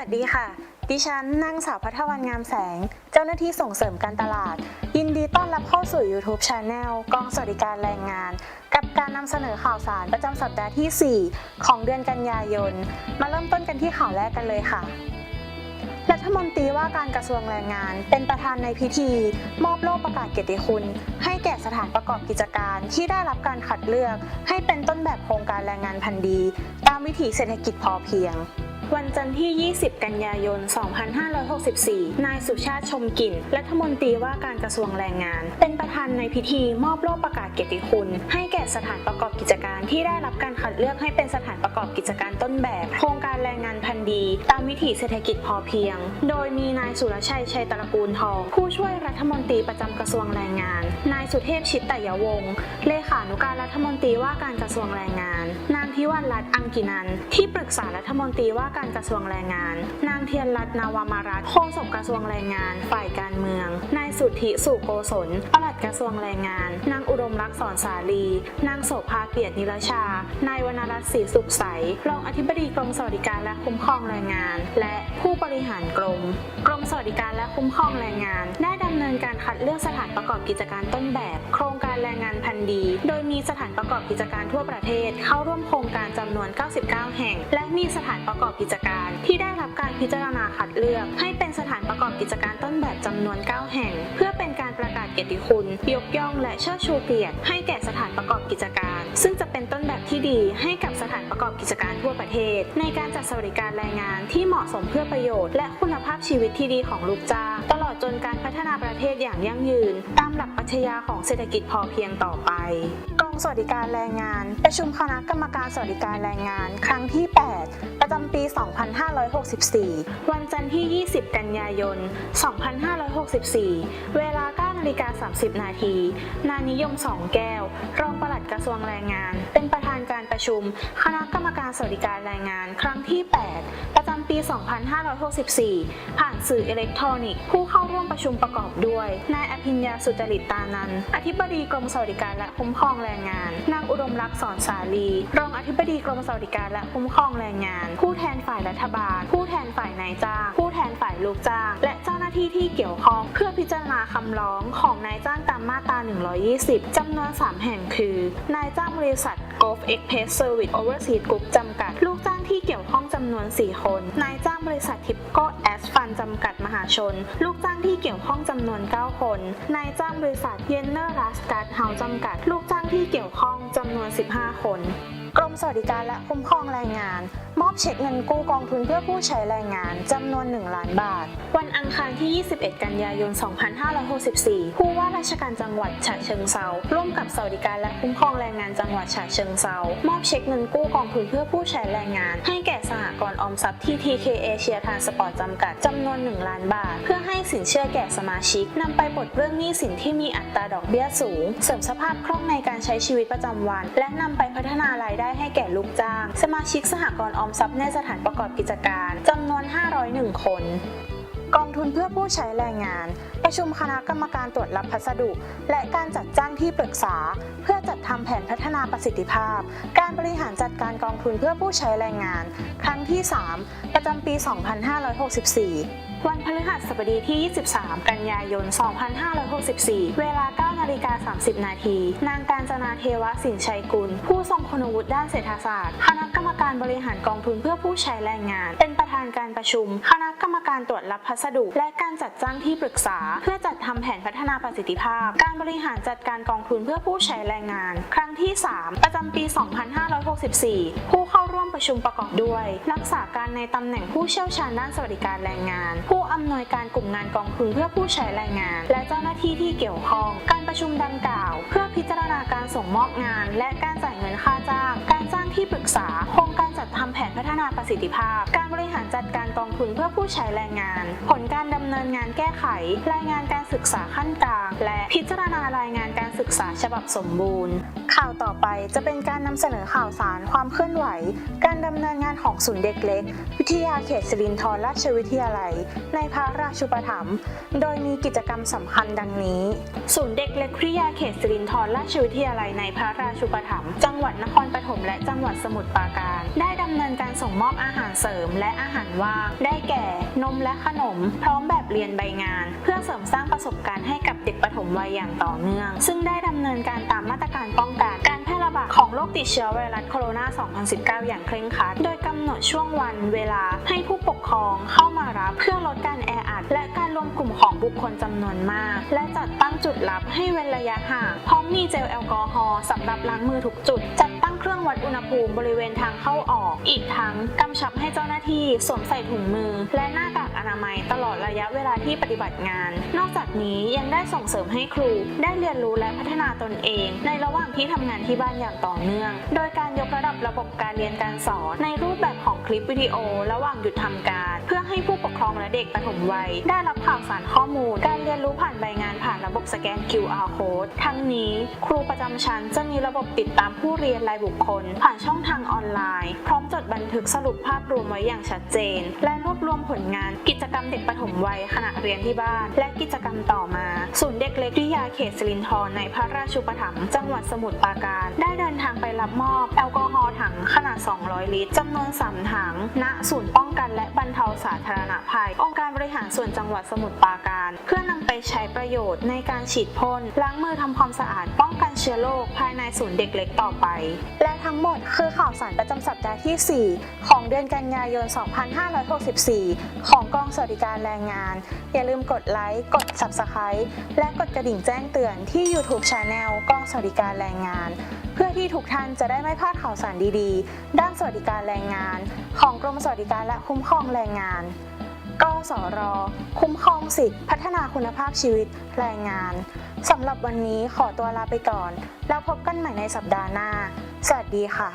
วัสดีค่ะ ดิฉันนางสาวพัทวันงามแสง เจ้าหน้าที่ส่งเสริมการตลาด ยินดีต้อนรับเข้าสู่ YouTube Channel กองสวัสดิการแรงงาน กับการนำเสนอข่าวสารประจำสัปดาห์ที่ 4 ของเดือนกันยายน มาเริ่มต้นกันที่ข่าวแรกกันเลยค่ะรัฐมนตรีว่าการกระทรวงแรงงาน เป็นประธานในพิธี มอบโล่ประกาศเกียรติคุณ ให้แก่สถานประกอบกิจการที่ได้รับการคัดเลือก ให้เป็นต้นแบบโครงการแรงงานพันธุ์ดี ตามวิถีเศรษฐกิจพอเพียง วันจันทร์ที่ 20 กันยายน 2564 นายสุชาติชมกลิ่น รัฐมนตรีว่าการกระทรวงแรงงาน เป็นประธานในพิธีมอบโล่ประกาศเกียรติคุณ ให้แก่สถานประกอบกิจการที่ได้รับการคัดเลือกให้เป็นสถานประกอบกิจการต้นแบบ โครงการแรงงานพันธุ์ดี ตามวิถีเศรษฐกิจพอเพียง โดยมีนายสุรชัยชัยตระกูลทอง ผู้ช่วยรัฐมนตรีประจำกระทรวงแรงงาน นายสุเทพชิตตยวงศ์เลขขานุการรัฐมนตรีว่าการกระทรวงแรงงาน นางทิวันรัตน์อังกินัน ที่ปรึกษารัฐมนตรีว่าการกระทรวงแรงงาน นางเทียนรัตน์นาวามารัตโฆษกกระทรวงแรงงาน ฝ่ายการเมือง นายสุทธิสุโกศลปลัดกระทรวงแรงงาน นางอุดมรักษ์สอนสาลี นางโสภาเกียรตินิรชา นายวรรณรัตน์ศรีสุขใส รองอธิบดีกรมสวัสดิการและคุ้มครองแรงงาน และผู้บริหารกรม กรมสวัสดิการและคุ้มครองแรงงาน ได้ดำเนินการคัดเลือกสถานประกอบกิจการต้นแบบ โครงการแรงงาน ดี โดยมีสถานประกอบกิจการทั่วประเทศ เข้าร่วมโครงการจำนวน 99 แห่ง และมีสถานประกอบกิจการ ที่ได้รับการพิจารณาคัดเลือก ให้เป็นสถานประกอบกิจการต้นแบบจำนวน 9 แห่ง เพื่อเป็นการประกาศเกียรติคุณ ยกย่องและเชิดชูเกียรติให้แก่สถานประกอบกิจการ ซึ่งจะเป็นต้น ที่ดีให้กับสถานประกอบกิจการทั่วประเทศ ในการจัดสวัสดิการแรงงานที่เหมาะสมเพื่อประโยชน์และคุณภาพชีวิตที่ดีของลูกจ้างตลอดจนการพัฒนาประเทศอย่างยั่งยืน ตามหลักปรัชญาของเศรษฐกิจพอเพียงต่อไปกองสวัสดิการแรงงาน ประชุมคณะกรรมการสวัสดิการแรงงาน ครั้งที่8ประ จำปี 2564 วันจันทร์ที่ 20 กันยายน 2564 เวลา9นาฬิกา 30 นาที นานิยมสองแก้ว รองปลัดกระทรวงแรงงาน เป็นประธานการประชุม คณะกรรมการสวัสดิการแรงงาน ครั้งที่ 8 ประจำปี 2564 ผ่านสื่ออิเล็กทรอนิกส์ ผู้เข้าร่วมประชุมประกอบด้วย นายอภิญญาสุจริตตานัน อธิบดีกรมสวัสดิการและคุ้มครองแรงงาน นางอุดมรักษ์สอนสาลี รองอธิบดีกรมสวัสดิการและคุ้มครองแรงงานผู้แทนฝ่ายรัฐบาล ผู้แทนฝ่ายนายจ้าง ผู้แทนฝ่ายลูกจ้าง และเจ้าหน้าที่ที่เกี่ยวข้อง เพื่อพิจารณาคำร้องของนายจ้างตามมาตรา 120 จำนวน 3 แห่งคือ นายจ้างบริษัท Gulf Express Service Overseas Group จำกัด ลูกจ้างที่เกี่ยวข้องจำนวน 4 คน นายจ้างบริษัท Tipco As Fund จำกัดมหาชน ลูกจ้างที่เกี่ยวข้องจำนวน 9 คน นายจ้างบริษัท Yenner Raskat House จำกัด ลูกจ้างที่เกี่ยวข้องจำนวน 15 คน กรมสวัสดิการและคุ้มครองแรงงาน มอบเช็คเงินกู้กองทุนเพื่อผู้ใช้แรงงานจำนวน 1 ล้านบาท วันอังคารที่ 21 กันยายน 2564 ผู้ว่าราชการจังหวัดฉะเชิงเซาร่วมกับสวัสดิการและคุ้มครองแรงงานจังหวัดฉะเชิงเซามอบเช็คเงินกู้กองทุนเพื่อผู้ใช้แรงงาน ให้แก่สหกรณ์ออมทรัพย์ที่ TK Asia Transport จำกัดจำนวน 1 ล้านบาท เพื่อให้สินเชื่อแก่สมาชิกนำไปปลดเรื่องหนี้สินที่มีอัตราดอกเบี้ยสูง เสริมสภาพคล่องในการใช้ชีวิตประจำวัน และนำไปพัฒนารายได้ให้แก่ลูกจ้าง สมาชิกสหกรณ์ออมทรัพย์ในสถานประกอบกิจการจำนวน 501 คนกองทุนเพื่อผู้ใช้แรงงาน ประชุมคณะกรรมการตรวจรับพัสดุ และการจัดจ้างที่ปรึกษา เพื่อจัดทำแผนพัฒนาประสิทธิภาพ การบริหารจัดการกองทุนเพื่อผู้ใช้แรงงาน ครั้งที่ 3 ประจำปี 2564 วันพฤหัสบดีที่ 23 กันยายน 2564 เวลา9นาฬิกา30 นาที นางการจนาเทวสินชัยกุล ผู้ทรงคุณวุฒิด้านเศรษฐศาสตร์ คณะกรรมการบริหารกองทุนเพื่อผู้ใช้แรงงาน เป็นประธานการประชุม คณะกรรมการตรวจรับพัสดุ และการจัดจ้างที่ปรึกษา เพื่อจัดทำแผนพัฒนาประสิทธิภาพ การบริหารจัดการกองทุนเพื่อผู้ใช้แรงงาน ครั้งที่ 3 ประจำปี 2564 ผู้เข้าร่วมประชุมประกอบด้วย รักษาการในตำแหน่งผู้เชี่ยวชาญด้านสวัสดิการแรงงาน ผู้อำนวยการกลุ่มงานกองทุนเพื่อผู้ใช้แรงงาน และเจ้าหน้าที่ที่เกี่ยวข้องการประชุมดังกล่าว เพื่อพิจารณาการส่งมอบงาน และการจ่ายเงินค่าจ้าง การจ้างที่ปรึกษา โครงการจัดทำแผนพัฒนาประสิทธิภาพ การบริหารจัดการกองทุนเพื่อผู้ใช้แรงงาน ผลการดำเนินงานแก้ไข รายงานการศึกษาขั้นกลาง และพิจารณารายงานการศึกษาฉบับสมบูรณ์ ข่าวต่อไปจะเป็นการนำเสนอข่าวสารความเคลื่อนไหว การดำเนินงานของศูนย์เด็กเล็ก วิทยาเขตสิรินธรราชวิทยาลัย ในพระราชูปถัมภ์โดยมีกิจกรรมสำคัญดังนี้ ศูนย์เด็กเล็กพิยาเขตสิรินทรราชวิทยาลัยในพระราชูปถัมภ์จังหวัดนครปฐมและจังหวัดสมุทรปราการ ได้ดำเนินการส่งมอบอาหารเสริมและอาหารว่าง ได้แก่ นมและขนม พร้อมแบบเรียนใบงาน เพื่อเสริมสร้างประสบการณ์ให้กับเด็กปฐมวัยอย่างต่อเนื่อง ซึ่งได้ดำเนินการตามมาตรการป้องกันการ ร่ระบาดของโรคติดเชื้อไวรัสโคโรนา 2019 อย่างเคร่งครัด โดยกำหนดช่วงวันเวลาให้ผู้ปกครองเข้ามารับเพื่อลดการแออัดและการรวมกลุ่มของบุคคลจำนวนมาก และจัดตั้งจุดรับให้เว้นระยะห่าง พร้อมมีเจลแอลกอฮอล์สำหรับล้างมือทุกจุดจัด รื่องวัดอุณหภูมิบริเวณทางเข้าออก อีกทั้งกำชับให้เจ้าหน้าที่สวมใส่ถุงมือ และหน้ากากอนามัยตลอดระยะเวลาที่ปฏิบัติงาน นอกจากนี้ยังได้ส่งเสริมให้ครู ได้เรียนรู้และพัฒนาตนเอง ในระหว่างที่ทำงานที่บ้านอย่างต่อเนื่อง โดยการยกระดับระบบการเรียนการสอน ในรูปแบบของคลิปวิดีโอ ระหว่างหยุดทำการ เพื่อให้ผู้ปกครองและเด็กปฐมวัย ได้รับข่าวสารข้อมูล การเรียนรู้ผ่านใบงานผ่านระบบสแกน QR code ทั้งนี้ ครูประจำชั้นจะมีระบบติดตามผู้เรียนรายบุคคล ผ่านช่องทางออนไลน์ พร้อมจดบันทึกสรุปภาพรวมไว้อย่างชัดเจน และรวบรวมผลงาน กิจกรรมเด็กปฐมวัยขณะเรียนที่บ้าน และกิจกรรมต่อมา ศูนย์เด็กเล็กวิทยาเขตสิรินธรในพระราชูปถัมภ์จังหวัดสมุทรปราการ ได้เดินทางไปรับมอบแอลกอฮอล์ถังขนาด 200 ลิตรจำนวน 3 ถัง ณ ศูนย์ป้องกันและบรรเทาสาธารณภัย องค์การบริหารส่วนจังหวัดสมุทรปราการ เพื่อนำไปใช้ประโยชน์ในการฉีดพ่นล้างมือทำความสะอาดป้องกันเชื้อโรคภายในศูนย์เด็กเล็กต่อไป และทั้งหมดคือข่าวสารประจำสัปดาห์ที่ 4 ของเดือนกันยายน 2564 ของกองสวัสดิการแรงงาน อย่าลืมกดไลค์ กด Subscribe และกดกระดิ่งแจ้งเตือนที่ YouTube Channel กองสวัสดิการแรงงาน เพื่อที่ทุกท่านจะได้ไม่พลาดข่าวสารดีๆ ด้านสวัสดิการแรงงาน ของกรมสวัสดิการและคุ้มครองแรงงานกสร คุ้มครองสิทธิพัฒนาคุณภาพชีวิตแรงงาน สำหรับวันนี้ขอตัวลาไปก่อน แล้วพบกันใหม่ในสัปดาห์หน้า สวัสดีค่ะ